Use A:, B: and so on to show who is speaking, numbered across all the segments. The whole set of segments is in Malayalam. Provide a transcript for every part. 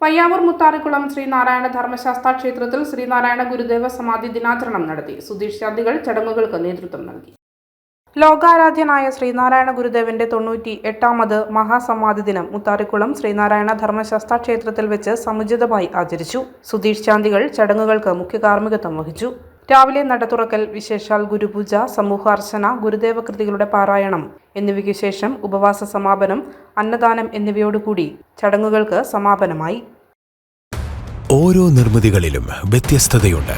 A: പയ്യാവൂർ മുത്താറിക്കുളം ശ്രീനാരായണ ധർമ്മശാസ്ത്ര ക്ഷേത്രത്തിൽ ശ്രീനാരായണ ഗുരുദേവ സമാധി ദിനാചരണം നടത്തി. സുധീഷ് ശാന്തികൾ ചടങ്ങുകൾക്ക് നേതൃത്വം നൽകി. ലോകാരാധ്യനായ ശ്രീനാരായണ ഗുരുദേവന്റെ തൊണ്ണൂറ്റി എട്ടാമത് മഹാസമാധി ദിനം മുത്താറിക്കുളം ശ്രീനാരായണ ധർമ്മശാസ്ത്ര ക്ഷേത്രത്തിൽ വെച്ച് സമുചിതമായി ആചരിച്ചു. സുധീഷ് ചാന്തികൾ ചടങ്ങുകൾക്ക് മുഖ്യ കാർമ്മികത്വം വഹിച്ചു. രാവിലെ നട തുറക്കൽ വിശേഷാൽ ഗുരുപൂജ സമൂഹാർച്ചന ഗുരുദേവ കൃതികളുടെ പാരായണം എന്നിവയ്ക്ക് ശേഷം ഉപവാസ സമാപനം അന്നദാനം എന്നിവയോടുകൂടി ചടങ്ങുകൾക്ക് സമാപനമായി.
B: ഓരോ നിർമ്മിതികളിലും വ്യത്യസ്തതയുണ്ട്.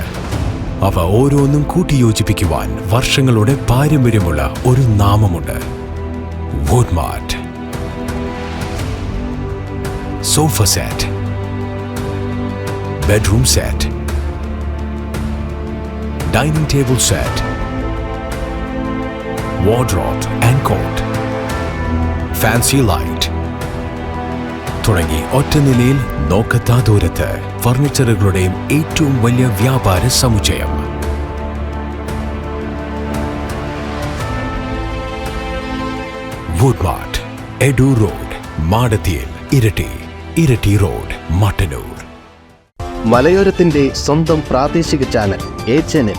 B: അവ ഓരോന്നും കൂട്ടിയോജിപ്പിക്കുവാൻ വർഷങ്ങളുടെ പാരമ്പര്യമുള്ള ഒരു നാമമുണ്ട്. Woodmart sofa set bedroom set dining table set wardrobe and cot fancy light തുടങ്ങി ഒറ്റ നിലയിൽ നോക്കത്താ ദൂരത്ത് ഫർണിച്ചറുകളുടെയും ഏറ്റവും വലിയ വ്യാപാര സമുച്ചയം. വുഡ്മാർട്ട് എഡു റോഡ് മാടത്തിയിൽ ഇരട്ടി ഇരട്ടി റോഡ് മട്ടന്നൂർ
C: മലയോരത്തിന്റെ സ്വന്തം പ്രാദേശിക ചാനൽ എ ചാനൽ